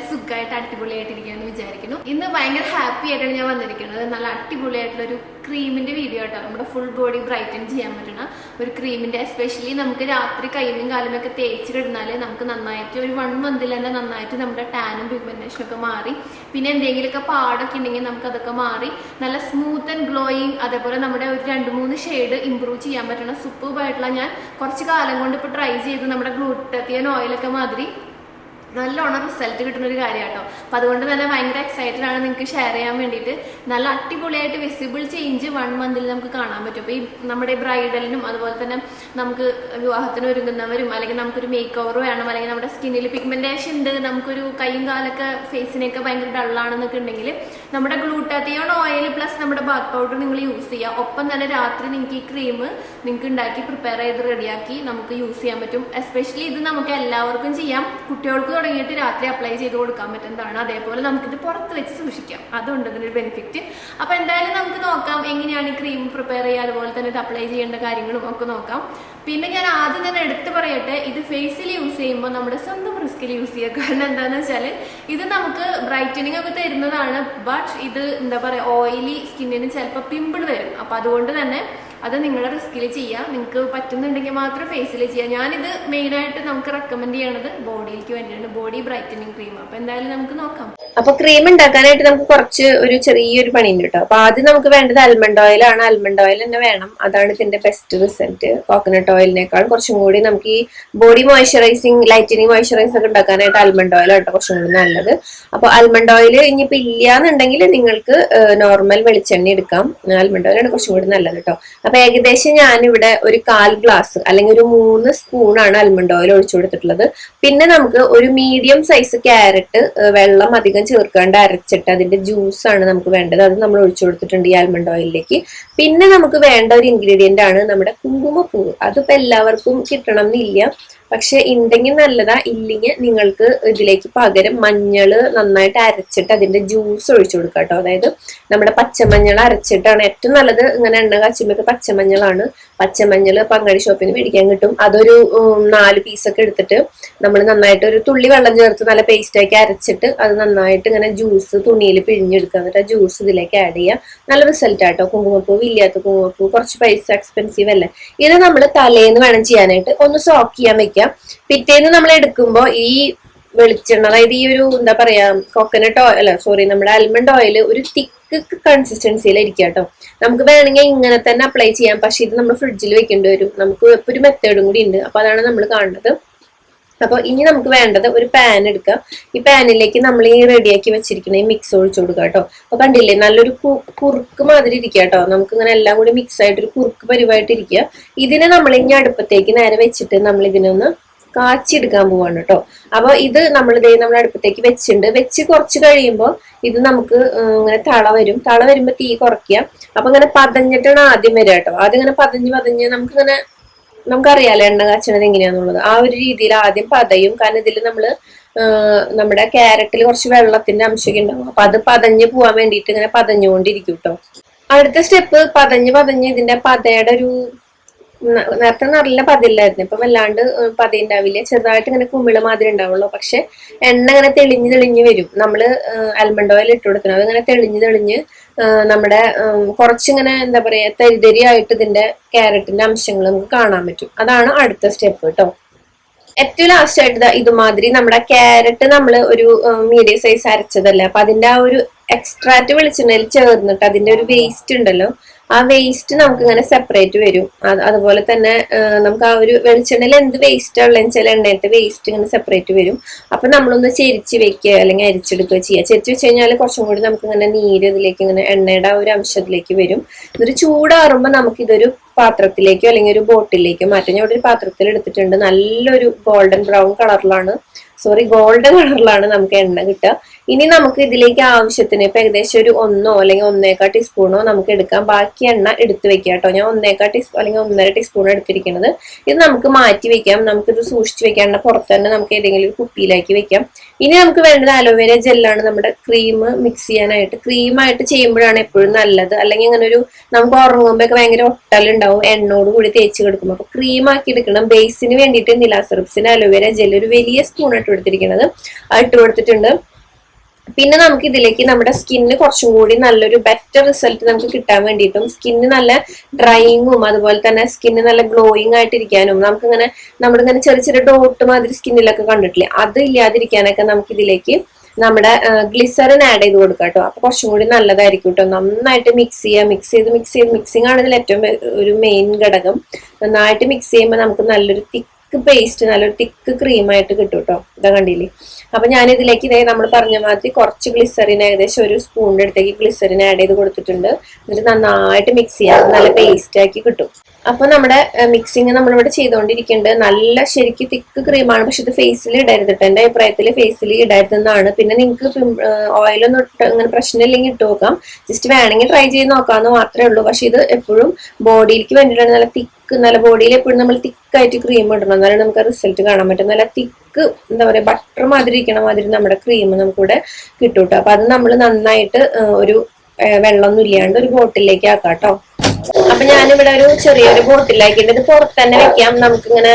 എല്ലാവരും സുഖമായിട്ട് അടിപൊളിയായിട്ടിരിക്കുകയെന്ന് വിചാരിക്കുന്നു. ഇന്ന് ഭയങ്കര ഹാപ്പി ആയിട്ടാണ് ഞാൻ വന്നിരിക്കുന്നത്. നല്ല അടിപൊളിയായിട്ടുള്ള ഒരു ക്രീമിന്റെ വീഡിയോ ആട്ടോ നമ്മുടെ ഫുൾ ബോഡി ബ്രൈറ്റൻ ചെയ്യാൻ പറ്റുന്ന ഒരു ക്രീമിന്റെ എസ്പെഷ്യലി നമുക്ക് രാത്രി കയ്യിലും കാലും ഒക്കെ തേച്ച് കിടന്നാലേ നമുക്ക് നന്നായിട്ട് ഒരു വൺ മന്തിൽ തന്നെ നന്നായിട്ട് നമ്മുടെ ടാനും പിഗ്മെന്റേഷനും ഒക്കെ മാറി. പിന്നെ എന്തെങ്കിലുമൊക്കെ പാടൊക്കെ ഉണ്ടെങ്കിൽ നമുക്ക് അതൊക്കെ മാറി നല്ല സ്മൂത്ത് ആൻഡ് ഗ്ലോയിങ് അതേപോലെ നമ്മുടെ ഒരു രണ്ട് മൂന്ന് ഷെയ്ഡ് ഇമ്പ്രൂവ് ചെയ്യാൻ പറ്റുന്ന സൂപ്പർബായിട്ടുള്ള ഞാൻ കുറച്ച് കാലം കൊണ്ട് ഇപ്പോൾ ട്രൈ ചെയ്ത് നമ്മുടെ ഗ്ലൂട്ടത്തിയൻ ഓയിലൊക്കെ മാതിരി നല്ലോണം റിസൾട്ട് കിട്ടുന്ന ഒരു കാര്യമാട്ടോ അപ്പൊ അതുകൊണ്ട് തന്നെ ഭയങ്കര എക്സൈറ്റഡ് ആണ് നിങ്ങൾക്ക് ഷെയർ ചെയ്യാൻ വേണ്ടിയിട്ട്. നല്ല അടിപൊളിയായിട്ട് വിസിബിൾ ചേഞ്ച് വൺ മന്തിൽ നമുക്ക് കാണാൻ പറ്റും. അപ്പൊ ഈ നമ്മുടെ ബ്രൈഡലിനും അതുപോലെ തന്നെ നമുക്ക് വിവാഹത്തിന് ഒരുങ്ങുന്നവരും അല്ലെങ്കിൽ നമുക്കൊരു മേക്ക് ഓവർ വേണം അല്ലെങ്കിൽ നമ്മുടെ സ്കിന്നിൽ പിഗ്മെന്റേഷൻ ഉണ്ട് നമുക്കൊരു കൈയും കാലൊക്കെ ഫേസിനൊക്കെ ഭയങ്കര ഡള്ളാണെന്നൊക്കെ ഉണ്ടെങ്കിൽ നമ്മുടെ ഗ്ലൂട്ടാത്തിയോൺ ഓയിൽ പ്ലസ് നമ്മുടെ ബാത്ത് പൗഡർ നിങ്ങൾ യൂസ് ചെയ്യുക. ഒപ്പം തന്നെ രാത്രി നിങ്ങൾക്ക് ഈ ക്രീം നിങ്ങൾക്ക് ഉണ്ടാക്കി പ്രിപ്പയർ ചെയ്ത് റെഡിയാക്കി നമുക്ക് യൂസ് ചെയ്യാൻ പറ്റും. എസ്പെഷ്യലി ഇത് നമുക്ക് എല്ലാവർക്കും ചെയ്യാം. കുട്ടികൾക്ക് തുടങ്ങിയിട്ട് രാത്രി അപ്ലൈ ചെയ്ത് കൊടുക്കാൻ പറ്റുന്നതാണ്. അതേപോലെ നമുക്കിത് പുറത്ത് വെച്ച് സൂക്ഷിക്കാം. അതുണ്ട് ഇതിനൊരു ബെനിഫിറ്റ് അപ്പൊ എന്തായാലും നമുക്ക് നോക്കാം എങ്ങനെയാണ് ഈ ക്രീം പ്രിപ്പയർ ചെയ്യുക അതുപോലെ തന്നെ ഇത് അപ്ലൈ ചെയ്യേണ്ട കാര്യങ്ങളും ഒക്കെ നോക്കാം. പിന്നെ ഞാൻ ആദ്യം തന്നെ എടുത്തു പറയട്ടെ ഇത് ഫേസിൽ യൂസ് ചെയ്യുമ്പോൾ നമ്മുടെ സ്വന്തം റിസ്കിൽ യൂസ് ചെയ്യുക. കാരണം എന്താണെന്ന് വെച്ചാൽ ഇത് നമുക്ക് ബ്രൈറ്റനിങ് ഒക്കെ തരുന്നതാണ് ബട്ട് ഇത് എന്താ പറയുക ഓയിലി സ്കിന്നിന് ചിലപ്പോൾ പിമ്പിൾ വരും. അപ്പം അതുകൊണ്ട് തന്നെ അത് നിങ്ങളുടെ റിസ്കിൽ ചെയ്യാം. നിങ്ങൾക്ക് പറ്റുന്നുണ്ടെങ്കിൽ മാത്രം ഫേസിൽ ചെയ്യാം. ഞാനിത് മെയിനായിട്ട് നമുക്ക് റെക്കമെൻഡ് ചെയ്യണത് ബോഡിയിലേക്ക് വേണ്ടിയാണ് ബോഡി ബ്രൈറ്റനിങ് ക്രീം അപ്പം എന്തായാലും നമുക്ക് നോക്കാം. അപ്പൊ ക്രീം ഉണ്ടാക്കാനായിട്ട് നമുക്ക് കുറച്ച് ഒരു ചെറിയൊരു പണിയുണ്ട് കേട്ടോ അപ്പൊ ആദ്യം നമുക്ക് വേണ്ടത് ആൽമണ്ട് ഓയിൽ ആണ്. ആൽമണ്ട് ഓയിൽ തന്നെ വേണം. അതാണ് ഇതിന്റെ ബെസ്റ്റ് റിസൾട്ട് കോക്കനട്ട് ഓയിലിനേക്കാൾ കുറച്ചും കൂടി നമുക്ക് ഈ ബോഡി മോയ്സ്ചറൈസിങ് ലൈറ്റനിങ് മോയ്സ്ചറൈസ് ഒക്കെ ഉണ്ടാക്കാനായിട്ട് ആൽമണ്ട് ഓയിൽ കേട്ടോ കുറച്ചും കൂടി നല്ലത്. അപ്പൊ ആൽമണ്ട് ഓയിൽ ഇനിയിപ്പോ ഇല്ലാന്നുണ്ടെങ്കിൽ നിങ്ങൾക്ക് നോർമൽ വെളിച്ചെണ്ണ എടുക്കാം. ആൽമണ്ട് ഓയിലാണ് കുറച്ചും കൂടി നല്ലത് കേട്ടോ അപ്പൊ ഏകദേശം ഞാൻ ഇവിടെ ഒരു കാൽ ഗ്ലാസ് അല്ലെങ്കിൽ ഒരു മൂന്ന് സ്പൂണാണ് ആൽമണ്ട് ഓയിൽ ഒഴിച്ചു കൊടുത്തിട്ടുള്ളത്. പിന്നെ നമുക്ക് ഒരു മീഡിയം സൈസ് ക്യാരറ്റ് വെള്ളം അധികം ചേർക്കാണ്ട് അരച്ചിട്ട് അതിന്റെ ജ്യൂസ് ആണ് നമുക്ക് വേണ്ടത്. അത് നമ്മൾ ഒഴിച്ചു കൊടുത്തിട്ടുണ്ട് ഈ ആൽമണ്ട് ഓയിലിലേക്ക് പിന്നെ നമുക്ക് വേണ്ട ഒരു ഇൻഗ്രീഡിയന്റ് ആണ് നമ്മുടെ കുങ്കുമപ്പൂവ്. അതിപ്പോ എല്ലാവർക്കും കിട്ടണം എന്നില്ല പക്ഷെ ഉണ്ടെങ്കിൽ നല്ലതാ. ഇല്ലെങ്കിൽ നിങ്ങൾക്ക് ഇതിലേക്ക് പകരം മഞ്ഞൾ നന്നായിട്ട് അരച്ചിട്ട് അതിന്റെ ജ്യൂസ് ഒഴിച്ചു കൊടുക്കുക കേട്ടോ. അതായത് നമ്മുടെ പച്ചമഞ്ഞൾ അരച്ചിട്ടാണ് ഏറ്റവും നല്ലത്. ഇങ്ങനെ എണ്ണ കാച്ചുമ്പോൾ പച്ചമഞ്ഞളാണ്. പച്ചമഞ്ഞൾ പങ്കാളി ഷോപ്പിൽ നിന്ന് മേടിക്കാൻ കിട്ടും. അതൊരു നാല് പീസൊക്കെ എടുത്തിട്ട് നമ്മൾ നന്നായിട്ട് ഒരു തുള്ളി വെള്ളം ചേർത്ത് നല്ല പേസ്റ്റ് ആക്കി അരച്ചിട്ട് അത് നന്നായിട്ട് ഇങ്ങനെ ജ്യൂസ് തുണിയിൽ പിഴിഞ്ഞെടുക്കുക. എന്നിട്ട് ആ ജ്യൂസ് ഇതിലേക്ക് ആഡ് ചെയ്യുക. നല്ല റിസൾട്ട് ആട്ടോ. കുങ്കുമപ്പൂവ് ഇല്ലാത്ത കുങ്കുമപ്പൂ. കുറച്ച് പൈസ എക്സ്പെൻസീവ് അല്ലേ? ഇത് നമ്മൾ തലേന്ന് വേണം ചെയ്യാനായിട്ട് ഒന്ന് സോക്ക് ചെയ്യാൻ വെക്കാം പിറ്റേന്ന് നമ്മൾ എടുക്കുമ്പോൾ ഈ വെളിച്ചെണ്ണ അതായത് ഈ ഒരു എന്താ പറയാ കോക്കനട്ട് ഓയിൽ അല്ല സോറി നമ്മുടെ ആൽമണ്ട് ഓയിൽ ഒരു തിക്ക് കൺസിസ്റ്റൻസിയിലിരിക്കുക കേട്ടോ നമുക്ക് വേണമെങ്കിൽ ഇങ്ങനെ തന്നെ അപ്ലൈ ചെയ്യാം. പക്ഷെ ഇത് നമ്മൾ ഫ്രിഡ്ജിൽ വെക്കേണ്ടി വരും. നമുക്ക് ഒരു മെത്തേഡും കൂടി ഉണ്ട്. അപ്പൊ അതാണ് നമ്മൾ കാണുന്നത്. അപ്പൊ ഇനി നമുക്ക് വേണ്ടത് ഒരു പാൻ എടുക്കാം. ഈ പാനിലേക്ക് നമ്മൾ ഈ റെഡിയാക്കി വെച്ചിരിക്കുന്ന ഈ മിക്സ് ഒഴിച്ചു കൊടുക്കുക കേട്ടോ. അപ്പൊ കണ്ടില്ലേ നല്ലൊരു കുറുക്ക് മാതിരി ഇരിക്കുക കേട്ടോ. നമുക്ക് ഇങ്ങനെ എല്ലാം കൂടി മിക്സ് ആയിട്ട് ഒരു കുറുക്ക് പരിവായിട്ട് ഇരിക്കുക. ഇതിനെ നമ്മൾ ഇനി അടുപ്പത്തേക്ക് നേരെ വെച്ചിട്ട് നമ്മൾ ഇതിനൊന്ന് കാച്ചിയെടുക്കാൻ പോവാണ് കേട്ടോ. അപ്പൊ ഇത് നമ്മൾ ഇതേ നമ്മൾ അടുപ്പത്തേക്ക് വെച്ചിട്ടുണ്ട്. വെച്ച് കുറച്ച് കഴിയുമ്പോൾ ഇത് നമുക്ക് ഇങ്ങനെ തള വരും. തള വരുമ്പോൾ തീ കുറയ്ക്കുക. അപ്പൊ ഇങ്ങനെ പതഞ്ഞിട്ടാണ് ആദ്യം വരിക കേട്ടോ. ആദ്യം ഇങ്ങനെ പതഞ്ഞ് പതഞ്ഞ് നമുക്കിങ്ങനെ നമുക്കറിയാലോ എണ്ണ കാച്ചണത് എങ്ങനെയാന്നുള്ളത്. ആ ഒരു രീതിയിൽ ആദ്യം പതയും കാരണം ഇതിൽ നമ്മൾ നമ്മുടെ ക്യാരറ്റിൽ കുറച്ച് വെള്ളത്തിന്റെ അംശമൊക്കെ ഉണ്ടാവും. അപ്പൊ അത് പതഞ്ഞ് പോവാൻ വേണ്ടിയിട്ട് ഇങ്ങനെ പതഞ്ഞുകൊണ്ടിരിക്കും കേട്ടോ അടുത്ത സ്റ്റെപ്പ് പതഞ്ഞ് പതഞ്ഞ് ഇതിന്റെ പതയുടെ ഒരു നേരത്തെ നല്ല പതില്ലായിരുന്നു. ഇപ്പൊ വല്ലാണ്ട് പതി ഉണ്ടാവില്ല ചെറുതായിട്ട് ഇങ്ങനെ കുമിള മാതിരി ഉണ്ടാവുള്ളൂ. പക്ഷെ എണ്ണ ഇങ്ങനെ തെളിഞ്ഞ് തെളിഞ്ഞ് വരും. നമ്മൾ ആൽമണ്ട് ഓയിൽ ഇട്ട് കൊടുക്കണം. അതിങ്ങനെ തെളിഞ്ഞ് തെളിഞ്ഞ് നമ്മുടെ കുറച്ചിങ്ങനെ എന്താ പറയാ തരിതരിയായിട്ട് ഇതിന്റെ ക്യാരറ്റിന്റെ അംശങ്ങൾ നമുക്ക് കാണാൻ പറ്റും. അതാണ് അടുത്ത സ്റ്റെപ്പ് കേട്ടോ ഏറ്റവും ലാസ്റ്റ് ആയിട്ട് ഇതുമാതിരി നമ്മുടെ ക്യാരറ്റ് നമ്മൾ ഒരു മീഡിയം സൈസ് അരച്ചതല്ലേ? അപ്പൊ അതിന്റെ ആ ഒരു എക്സ്ട്രാറ്റ് വെളിച്ചെണ്ണയിൽ ചേർന്നിട്ട് അതിന്റെ ഒരു വേസ്റ്റ് ഉണ്ടല്ലോ ആ വേസ്റ്റ് നമുക്ക് ഇങ്ങനെ സെപ്പറേറ്റ് വരും അതുപോലെ തന്നെ നമുക്ക് ആ ഒരു വെളിച്ചെണ്ണയിൽ എന്ത് വേസ്റ്റ് ഉള്ളതെന്ന് വെച്ചാൽ എണ്ണയത്തെ വേസ്റ്റ് ഇങ്ങനെ സെപ്പറേറ്റ് വരും. അപ്പൊ നമ്മളൊന്ന് ചെരിച്ച് വെക്കുക അല്ലെങ്കിൽ അരിച്ചെടുക്കുക ചെയ്യുക. ചെരിച്ച് വെച്ച് കഴിഞ്ഞാൽ കുറച്ചും കൂടി നമുക്ക് ഇങ്ങനെ നീര് ഇതിലേക്ക് ഇങ്ങനെ എണ്ണയുടെ ആ ഒരു അംശത്തിലേക്ക് വരും. ഇതൊരു ചൂടാറുമ്പോൾ നമുക്ക് ഇതൊരു പാത്രത്തിലേക്കോ അല്ലെങ്കിൽ ഒരു ബോട്ടിലേക്കോ മാറ്റാം. ഞാൻ ഇവിടെ ഒരു പാത്രത്തിൽ എടുത്തിട്ടുണ്ട്. നല്ലൊരു ഗോൾഡൻ ബ്രൗൺ കളറിലാണ് സോറി ഗോൾഡൻ കളറിലാണ് നമുക്ക് എണ്ണ കിട്ടുക. ഇനി നമുക്ക് ഇതിലേക്ക് ആവശ്യത്തിന് ഇപ്പൊ ഏകദേശം ഒരു ഒന്നോ അല്ലെങ്കിൽ ഒന്നേക്കാ ടീസ്പൂണോ നമുക്ക് എടുക്കാം. ബാക്കി എണ്ണ എടുത്തു വെക്കാം കേട്ടോ. ഞാൻ ഒന്നേക്കാ ടീസ്പൂൺ അല്ലെങ്കിൽ ഒന്നര ടീസ്പൂൺ എടുത്തിരിക്കുന്നത്. ഇത് നമുക്ക് മാറ്റി വെക്കാം. നമുക്കിത് സൂക്ഷിച്ചു വെക്കാം എണ്ണ പുറത്ത് തന്നെ നമുക്ക് ഏതെങ്കിലും ഒരു കുപ്പിയിലാക്കി വെക്കാം. ഇനി നമുക്ക് വേണ്ടത് അലോവേര ജെല്ലാണ് നമ്മുടെ ക്രീം മിക്സ് ചെയ്യാനായിട്ട്. ക്രീമായിട്ട് ചെയ്യുമ്പോഴാണ് എപ്പോഴും നല്ലത്. അല്ലെങ്കിൽ അങ്ങനെ ഒരു നമുക്ക് ഉറങ്ങുമ്പോഴൊക്കെ ഭയങ്കര ഒട്ടലുണ്ടാവും എണ്ണോട് കൂടി തേച്ച് കൊടുക്കുമ്പോൾ അപ്പൊ ക്രീം ആക്കി എടുക്കണം. ബേസിന് വേണ്ടിയിട്ട് നിലാസറിപ്സിന് അലോവേര ജെല്ല് ഒരു വലിയ സ്പൂൺ ഇട്ട് കൊടുത്തിരിക്കുന്നത്. അത് ഇട്ട് കൊടുത്തിട്ടുണ്ട്. പിന്നെ നമുക്ക് ഇതിലേക്ക് നമ്മുടെ സ്കിന്നിന് കുറച്ചും കൂടി നല്ലൊരു ബെറ്റർ റിസൾട്ട് നമുക്ക് കിട്ടാൻ വേണ്ടിയിട്ടും സ്കിന്ന് നല്ല ഡ്രൈയിങ്ങും അതുപോലെ തന്നെ സ്കിന്ന് നല്ല ഗ്ലോയിങ് ആയിട്ടിരിക്കാനും നമുക്ക് ഇങ്ങനെ നമ്മുടെ ഇങ്ങനെ ചെറിയ ചെറിയ ഡോട്ട് മാതിരി സ്കിന്നിലൊക്കെ കണ്ടിട്ടില്ലേ? അത് ഇല്ലാതിരിക്കാനൊക്കെ നമുക്ക് ഇതിലേക്ക് നമ്മുടെ ഗ്ലിസറിൻ ആഡ് ചെയ്ത് കൊടുക്കാം കേട്ടോ. അപ്പൊ കുറച്ചും കൂടി നല്ലതായിരിക്കും കേട്ടോ. നന്നായിട്ട് മിക്സ് ചെയ്യുക മിക്സ് ചെയ്ത് മിക്സ് ചെയ്ത് മിക്സിംഗ് ആണ് ഇതിൽ ഏറ്റവും ഒരു മെയിൻ ഘടകം. നന്നായിട്ട് മിക്സ് ചെയ്യുമ്പോൾ നമുക്ക് നല്ലൊരു തിക്ക് പേസ്റ്റ് നല്ലൊരു തിക്ക് ക്രീം ആയിട്ട് കിട്ടും കേട്ടോ. ഇതാ കണ്ടില്ലേ? അപ്പൊ ഞാൻ ഇതിലേക്ക് ഇതേ നമ്മൾ പറഞ്ഞ മാതിരി കുറച്ച് ഗ്ലിസറിൻ ഏകദേശം ഒരു സ്പൂണിന്റെ അടുത്തേക്ക് ഗ്ലിസറിൻ ആഡ് ചെയ്ത് കൊടുത്തിട്ടുണ്ട്. എന്നിട്ട് നന്നായിട്ട് മിക്സ് ചെയ്യാം. നല്ല പേസ്റ്റ് ആക്കി കിട്ടും. അപ്പൊ നമ്മുടെ മിക്സിങ് നമ്മളിവിടെ ചെയ്തുകൊണ്ടിരിക്കുന്നുണ്ട് നല്ല ശരിക്കും തിക്ക് ക്രീമാണ് പക്ഷെ ഇത് ഫേസിൽ ഇടരുത് കേട്ടോ എന്റെ അഭിപ്രായത്തിൽ ഫേസിൽ ഇടരുതെന്നാണ്. പിന്നെ നിങ്ങൾക്ക് ഓയിലൊന്നും ഇട്ട് അങ്ങനെ പ്രശ്നമില്ലെങ്കിൽ ഇട്ട് നോക്കാം. ജസ്റ്റ് വേണമെങ്കിൽ ട്രൈ ചെയ്ത് നോക്കാമെന്ന് മാത്രമേ ഉള്ളൂ. പക്ഷെ ഇത് എപ്പോഴും ബോഡിയിലേക്ക് വേണ്ടിയിട്ടാണ്. നല്ല തിക്ക് നല്ല ബോഡിയിൽ എപ്പോഴും നമ്മൾ തിക്കായിട്ട് ക്രീം ഇടണം. എന്നാലും നമുക്ക് റിസൾട്ട് കാണാൻ പറ്റും. നല്ല തിക്ക് എന്താ പറയുക ബട്ടർ മാതിരി ഇരിക്കണ മാതിരി നമ്മുടെ ക്രീം നമുക്കിവിടെ കിട്ടും കേട്ടോ അപ്പൊ അത് നമ്മൾ നന്നായിട്ട് ഒരു വെള്ളമൊന്നും ഇല്ലാണ്ട് ഒരു ബോട്ടിലേക്ക് ആക്കാം കേട്ടോ അപ്പൊ ഞാനിവിടെ ഒരു ചെറിയൊരു ബോട്ടിലാക്കിയിട്ട് ഇത് പുറത്ത് തന്നെ വെക്കാം. നമുക്ക് ഇങ്ങനെ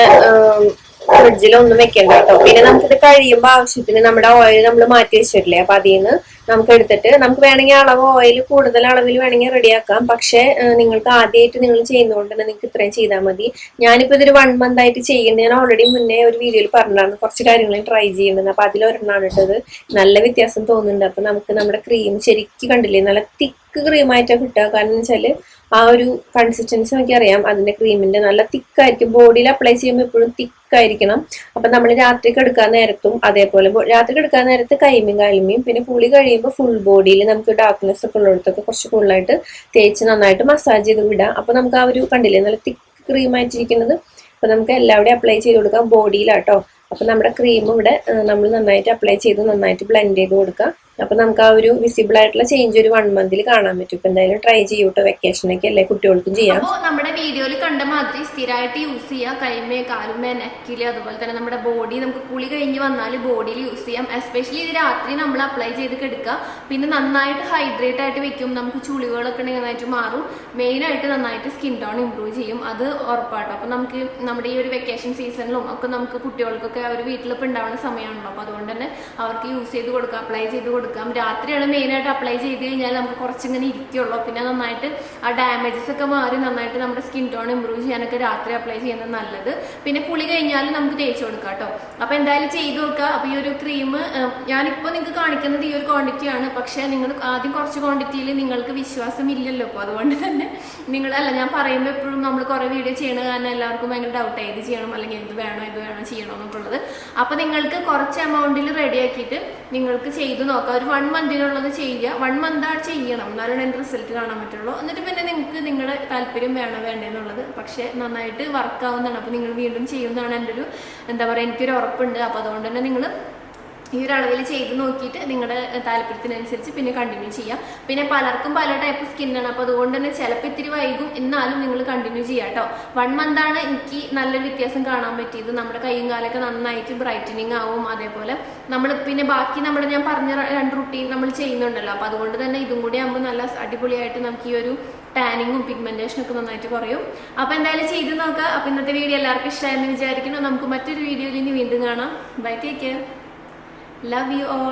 ഫ്രിഡ്ജിലൊന്നും വെക്കണ്ട കേട്ടോ. പിന്നെ നമുക്കിത് കഴിയുമ്പോൾ ആവശ്യത്തിന് നമ്മുടെ ഓയിൽ നമ്മൾ മാറ്റി വെച്ചിട്ടില്ലേ? അപ്പൊ അതിൽ നിന്ന് നമുക്ക് എടുത്തിട്ട് നമുക്ക് വേണമെങ്കിൽ അളവ് ഓയിൽ കൂടുതൽ അളവിൽ വേണമെങ്കിൽ റെഡിയാക്കാം പക്ഷേ നിങ്ങൾക്ക് ആദ്യമായിട്ട് നിങ്ങൾ ചെയ്യുന്നതുകൊണ്ട് തന്നെ നിങ്ങൾക്ക് ഇത്രയും ചെയ്താൽ മതി. ഞാനിപ്പോ ഇതൊരു വൺ മന്ത് ആയിട്ട് ചെയ്യുന്നത്. ഞാൻ ഓൾറെഡി മുന്നേ ഒരു വീഡിയോയിൽ പറഞ്ഞിട്ടാണ് കുറച്ച് കാര്യങ്ങൾ ട്രൈ ചെയ്യുന്നത് അപ്പൊ അതിലൊരെണ്ണാണ് ഇട്ടത്. നല്ല വ്യത്യാസം തോന്നുന്നുണ്ട്. അപ്പൊ നമുക്ക് നമ്മുടെ ക്രീം ശരിക്കും കണ്ടില്ലേ? നല്ല തിക്ക് ക്രീം ആയിട്ടാണ് കിട്ടുക. കാരണം വെച്ചാൽ ആ ഒരു കൺസിസ്റ്റൻസി നമുക്ക് അറിയാം അതിന്റെ ക്രീമിന്റെ നല്ല തിക്കായിരിക്കും ബോഡിയിൽ അപ്ലൈ ചെയ്യുമ്പോൾ എപ്പോഴും തിക്കായിരിക്കണം അപ്പൊ നമ്മൾ രാത്രിക്ക് എടുക്കാൻ നേരത്തും അതേപോലെ രാത്രിക്ക് എടുക്കാൻ നേരത്ത് കൈമയും കാലിമയും പിന്നെ കുളി കഴിയുമ്പോൾ ഫുൾ ബോഡിയിൽ നമുക്ക് ഡാർക്ക്നെസ് ഒക്കെ ഉള്ളിടത്തൊക്കെ കുറച്ച് കൂടുതലായിട്ട് തേച്ച് നന്നായിട്ട് മസാജ് ചെയ്ത് വിടാം. അപ്പൊ നമുക്ക് ആ ഒരു കണ്ടില്ലേ? നല്ല തിക്ക് ക്രീമായിട്ടിരിക്കുന്നത് അപ്പൊ നമുക്ക് എല്ലാവിടെയും അപ്ലൈ ചെയ്ത് കൊടുക്കാം. ബോഡിയിലാട്ടോ അപ്പൊ നമ്മുടെ ക്രീം ഇവിടെ നമ്മൾ നന്നായിട്ട് അപ്ലൈ ചെയ്ത് നന്നായിട്ട് ബ്ലെൻഡ് ചെയ്ത് കൊടുക്കാം. അപ്പൊ നമുക്ക് ആ ഒരു വിസിബിൾ ആയിട്ടുള്ള ചേഞ്ച് ഒരു വൺ മന്തിൽ കാണാൻ പറ്റും. ഇപ്പൊ എന്തായാലും ട്രൈ ചെയ്യൂട്ടോ വെക്കേഷനൊക്കെ അല്ലേ? കുട്ടികൾക്കും ചെയ്യാം. അപ്പോൾ നമ്മുടെ വീഡിയോയിൽ കണ്ട മാതിരി സ്ഥിരമായിട്ട് യൂസ് ചെയ്യാം കൈമേ കാലുമേ നെക്കിൽ അതുപോലെ തന്നെ നമ്മുടെ ബോഡി നമുക്ക് കുളി കഴിഞ്ഞ് വന്നാൽ ബോഡിയിൽ യൂസ് ചെയ്യാം. എസ്പെഷ്യലി ഇത് രാത്രി നമ്മൾ അപ്ലൈ ചെയ്ത് കിടക്കുക പിന്നെ നന്നായിട്ട് ഹൈഡ്രേറ്റ് ആയിട്ട് വെക്കും. നമുക്ക് ചുളിവുകളൊക്കെ നന്നായിട്ട് മാറും. മെയിൻ ആയിട്ട് നന്നായിട്ട് സ്കിൻ ടോൺ ഇമ്പ്രൂവ് ചെയ്യും. അത് ഉറപ്പാട്ടോ. അപ്പൊ നമുക്ക് നമ്മുടെ ഈ ഒരു വെക്കേഷൻ സീസണിലും ഒക്കെ നമുക്ക് കുട്ടികൾക്കൊക്കെ അവർ വീട്ടിലൊക്കെ ഉണ്ടാവുന്ന സമയമാണല്ലോ. അപ്പൊ അതുകൊണ്ട് തന്നെ അവർക്ക് യൂസ് ചെയ്ത് കൊടുക്കുക അപ്ലൈ ചെയ്ത് കൊടുക്കാം. രാത്രിയാണ് മെയിനായിട്ട് അപ്ലൈ ചെയ്ത് കഴിഞ്ഞാൽ നമുക്ക് കുറച്ചിങ്ങനെ ഇരിക്കുള്ളൂ. പിന്നെ നന്നായിട്ട് ആ ഡാമേജസ് ഒക്കെ മാറി നന്നായിട്ട് നമ്മുടെ സ്കിൻ ടോൺ ഇമ്പ്രൂവ് ചെയ്യാനൊക്കെ രാത്രി അപ്ലൈ ചെയ്യുന്നത് നല്ലത്. പിന്നെ കുളി കഴിഞ്ഞാൽ നമുക്ക് തേച്ച് കൊടുക്കാം കേട്ടോ. അപ്പോൾ എന്തായാലും ചെയ്ത് നോക്കുക. അപ്പോൾ ഈ ഒരു ക്രീം ഞാനിപ്പോൾ നിങ്ങൾക്ക് കാണിക്കുന്നത് ഈ ഒരു ക്വാണ്ടിറ്റിയാണ് പക്ഷേ നിങ്ങൾ ആദ്യം കുറച്ച് ക്വാണ്ടിറ്റിയിൽ നിങ്ങൾക്ക് വിശ്വാസം ഇല്ലല്ലോ അപ്പോൾ അതുകൊണ്ട് തന്നെ നിങ്ങൾ അല്ല ഞാൻ പറയുമ്പോൾ എപ്പോഴും നമ്മൾ കുറേ വീഡിയോ ചെയ്യണ കാരണം എല്ലാവർക്കും ഭയങ്കര ഡൗട്ട് ഇത് ചെയ്യണം അല്ലെങ്കിൽ എന്ത് വേണോ ഇത് വേണോ ഉള്ളത് അപ്പൊ നിങ്ങൾക്ക് കുറച്ച് എമൗണ്ടിൽ റെഡിയാക്കിയിട്ട് നിങ്ങൾക്ക് ചെയ്തു നോക്കാം. ഒരു വൺ മന്തിനുള്ളത് ചെയ്യുക. വൺ മന്ത് ആ ചെയ്യണം. എന്നാലാണ് എന്റെ റിസൾട്ട് കാണാൻ പറ്റുള്ളൂ. എന്നിട്ട് പിന്നെ നിങ്ങൾക്ക് നിങ്ങളുടെ താല്പര്യം വേണോ വേണ്ടെന്നുള്ളത്. പക്ഷേ നന്നായിട്ട് വർക്ക് ആവുന്നതാണ്. അപ്പോൾ നിങ്ങൾ വീണ്ടും ചെയ്യുന്നതാണ് എന്റെ ഒരു എന്താ പറയുക എനിക്കൊരു ഉറപ്പുണ്ട്. അപ്പോൾ അതുകൊണ്ട് തന്നെ നിങ്ങൾ ഈ ഒരു അളവിൽ ചെയ്ത് നോക്കിയിട്ട് നിങ്ങളുടെ താല്പര്യത്തിനനുസരിച്ച് പിന്നെ കണ്ടിന്യൂ ചെയ്യാം. പിന്നെ പലർക്കും പല ടൈപ്പ് സ്കിന്നാണ് അപ്പോൾ അതുകൊണ്ട് തന്നെ ചിലപ്പോൾ ഇത്തിരി വൈകും. എന്നാലും നിങ്ങൾ കണ്ടിന്യൂ ചെയ്യാം കേട്ടോ വൺ മന്താണ് എനിക്ക് നല്ല വ്യത്യാസം കാണാൻ പറ്റിയത്. നമ്മുടെ കൈയും കാലൊക്കെ നന്നായിട്ട് ബ്രൈറ്റനിങ് ആവും. അതേപോലെ നമ്മൾ പിന്നെ ബാക്കി നമ്മുടെ ഞാൻ പറഞ്ഞ രണ്ട് റുട്ടീൻ നമ്മൾ ചെയ്യുന്നുണ്ടല്ലോ. അപ്പോൾ അതുകൊണ്ട് തന്നെ ഇതും കൂടി ആകുമ്പോൾ നല്ല അടിപൊളിയായിട്ട് നമുക്ക് ഈ ഒരു ടാനിങ്ങും പിഗ്മെന്റേഷനും ഒക്കെ നന്നായിട്ട് കുറയും. അപ്പോൾ എന്തായാലും ചെയ്ത് നോക്കാം. അപ്പോൾ ഇന്നത്തെ വീഡിയോ എല്ലാവർക്കും ഇഷ്ടമായെന്ന് വിചാരിക്കുന്നു. നമുക്ക് മറ്റൊരു വീഡിയോയിൽ ഇനി വീണ്ടും കാണാം. Bye take care Love you all.